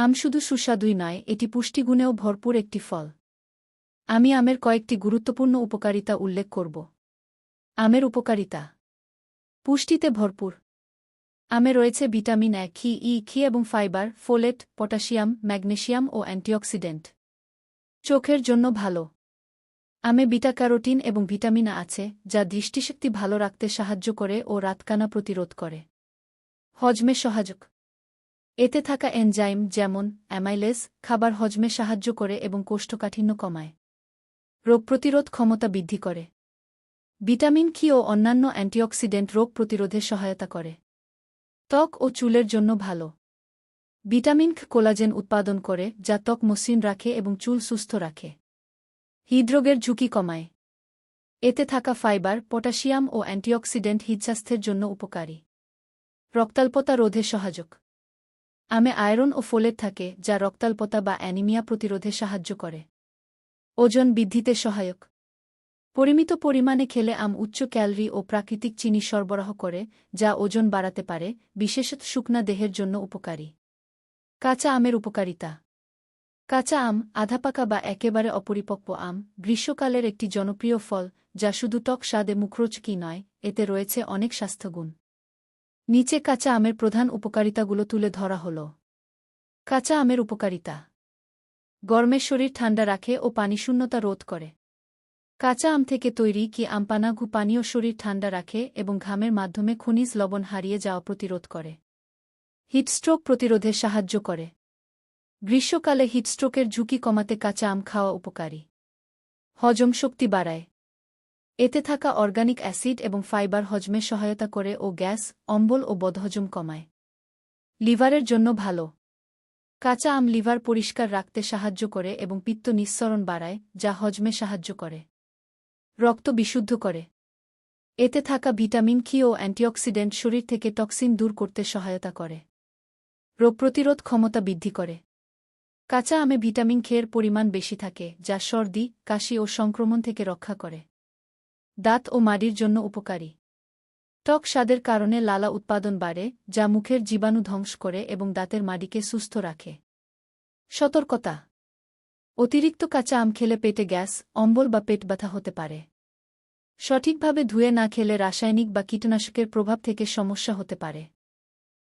আম শুধু সুস্বাদুই নয়, এটি পুষ্টিগুণেও ভরপুর একটি ফল। আমি আমের কয়েকটি গুরুত্বপূর্ণ উপকারিতা উল্লেখ করব। আমের উপকারিতা। পুষ্টিতে ভরপুর। আমে রয়েছে ভিটামিন এ, খি, ই, খি এবং ফাইবার, ফোলেট, পটাশিয়াম ম্যাগনেসিয়াম ও অ্যান্টিঅক্সিডেন্ট। চোখের জন্য ভালো। আমে বিটা ক্যারোটিন এবং ভিটামিন আছে, যা দৃষ্টিশক্তি ভালো রাখতে সাহায্য করে ও রাতকানা প্রতিরোধ করে। হজমে সহায়ক। এতে থাকা এনজাইম যেমন অ্যামাইলেস খাবার হজমে সাহায্য করে এবং কোষ্ঠকাঠিন্য কমায়। রোগ প্রতিরোধ ক্ষমতা বৃদ্ধি করে। ভিটামিন কি ও অন্যান্য অ্যান্টিঅক্সিডেন্ট রোগ প্রতিরোধে সহায়তা করে। ত্বক ও চুলের জন্য ভালো। ভিটামিন কোলাজেন উৎপাদন করে, যা ত্বক মসৃণ রাখে এবং চুল সুস্থ রাখে। হৃদরোগের ঝুঁকি কমায়। এতে থাকা ফাইবার, পটাশিয়াম ও অ্যান্টিঅক্সিডেন্ট হৃদস্বাস্থ্যের জন্য উপকারী। রক্তাল্পতা রোধে সহায়ক। আমে আয়রন ও ফোলেট থাকে, যা রক্তাল্পতা বা অ্যানিমিয়া প্রতিরোধে সাহায্য করে। ওজন বৃদ্ধিতে সহায়ক। পরিমিত পরিমাণে খেলে আম উচ্চ ক্যালরি ও প্রাকৃতিক চিনি সরবরাহ করে, যা ওজন বাড়াতে পারে, বিশেষত শুকনা দেহের জন্য উপকারী। কাঁচা আমের উপকারিতা। কাঁচা আম আধাপাকা বা একেবারে অপরিপক্ব আম, গ্রীষ্মকালের একটি জনপ্রিয় ফল, যা শুধু টক স্বাদে মুখরোচকি নয়, এতে রয়েছে অনেক স্বাস্থ্যগুণ। নিচে কাঁচা আমের প্রধান উপকারিতাগুলো তুলে ধরা হল। কাঁচা আমের উপকারিতা। গরমের শরীর ঠান্ডা রাখে ও পানিশূন্যতা রোধ করে। কাঁচা আম থেকে তৈরি কি আমপানাঘু পানীয় শরীর ঠান্ডা রাখে এবং ঘামের মাধ্যমে খনিজ লবণ হারিয়ে যাওয়া প্রতিরোধ করে। হিটস্ট্রোক প্রতিরোধে সাহায্য করে। গ্রীষ্মকালে হিটস্ট্রোকের ঝুঁকি কমাতে কাঁচা আম খাওয়া উপকারী। হজম শক্তি বাড়ায়। এতে থাকা অর্গানিক অ্যাসিড এবং ফাইবার হজমে সহায়তা করে ও গ্যাস, অম্বল ও বদহজম কমায়। লিভারের জন্য ভালো। কাঁচা আম লিভার পরিষ্কার রাখতে সাহায্য করে এবং পিত্ত নিঃসরণ বাড়ায়, যা হজমে সাহায্য করে। রক্ত বিশুদ্ধ করে। এতে থাকা ভিটামিন খি ও অ্যান্টিঅক্সিডেন্ট শরীর থেকে টক্সিন দূর করতে সহায়তা করে। রোগ প্রতিরোধ ক্ষমতা বৃদ্ধি করে। কাঁচা আমে ভিটামিন খেয়ের পরিমাণ বেশি থাকে, যা সর্দি, কাশি ও সংক্রমণ থেকে রক্ষা করে। দাঁত ও মাড়ির জন্য উপকারী। ত্বক স্বাদের কারণে লালা উৎপাদন বাড়ে, যা মুখের জীবাণু ধ্বংস করে এবং দাঁতের মাড়িকে সুস্থ রাখে। সতর্কতা। অতিরিক্ত কাঁচা আম খেলে পেটে গ্যাস, অম্বল বা পেট ব্যথা হতে পারে। সঠিকভাবে ধুয়ে না খেলে রাসায়নিক বা কীটনাশকের প্রভাব থেকে সমস্যা হতে পারে।